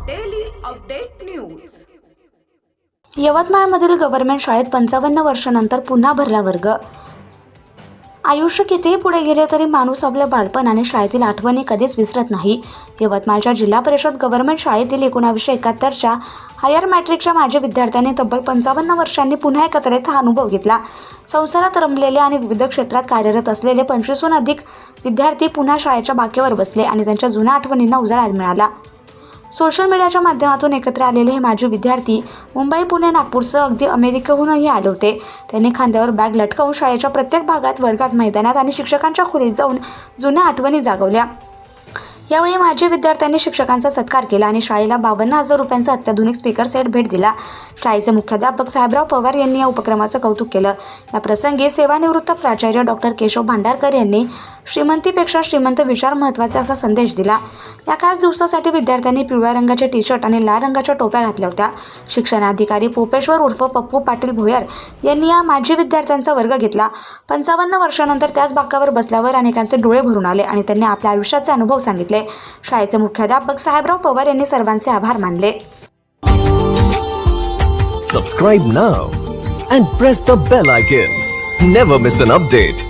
Update news यवतमाळमधील government शाळेत पंचावन्न वर्षानंतर पुन्हा भरला वर्ग. आयुष्य कितीही पुढे गेले तरी माणूस आपलं बालपण आणि शाळेतील आठवणी कधीच विसरत नाही. यवतमाळच्या जिल्हा परिषद गव्हर्नमेंट शाळेतील एकोणावीसशे एकाहत्तरच्या हायर मॅट्रिकच्या माजी विद्यार्थ्यांनी तब्बल पंचावन्न वर्षांनी पुन्हा एकत्र येत हा अनुभव घेतला. संसारात रमलेले आणि विविध क्षेत्रात कार्यरत असलेले पंचवीसहून अधिक विद्यार्थी पुन्हा शाळेच्या बाकेवर बसले आणि त्यांच्या जुन्या आठवणींना उजाळा मिळाला. सोशल मीडियाच्या माध्यमातून एकत्र आलेले हे माजी विद्यार्थी मुंबई पुणे नागपूरसह अगदी अमेरिकेहूनही आले होते. त्यांनी खांद्यावर बॅग लटकवून शाळेच्या प्रत्येक भागात वर्गात मैदानात आणि शिक्षकांच्या खोलीत जाऊन जुन्या आठवणी जागवल्या. यावेळी माजी विद्यार्थ्यांनी शिक्षकांचा सत्कार केला आणि शाळेला बावन्न हजार रुपयांचा अत्याधुनिक स्पीकर सेट भेट दिला. शाळेचे मुख्याध्यापक साहेबराव पवार यांनी या उपक्रमाचं कौतुक केलं. या प्रसंगी सेवानिवृत्त प्राचार्य डॉक्टर केशव भांडारकर यांनी श्रीमंतीपेक्षा श्रीमंत विचार महत्त्वाचा असा संदेश दिला. या खास दिवसासाठी विद्यार्थ्यांनी पिवळ्या रंगाचे टी शर्ट आणि लाल रंगाच्या टोप्या घातल्या होत्या. शिक्षणाधिकारी पोपेश्वर उर्फ पप्पू पाटील भोयर यांनी या माजी विद्यार्थ्यांचा वर्ग घेतला. पंचावन्न वर्षानंतर त्याच बाकावर बसल्यावर अनेकांचे डोळे भरून आले आणि त्यांनी आपल्या आयुष्याचे अनुभव सांगितले. शाळेचे मुख्याध्यापक साहेबराव पवार यांनी सर्वांचे आभार मानले. Subscribe now and press the bell icon never miss an update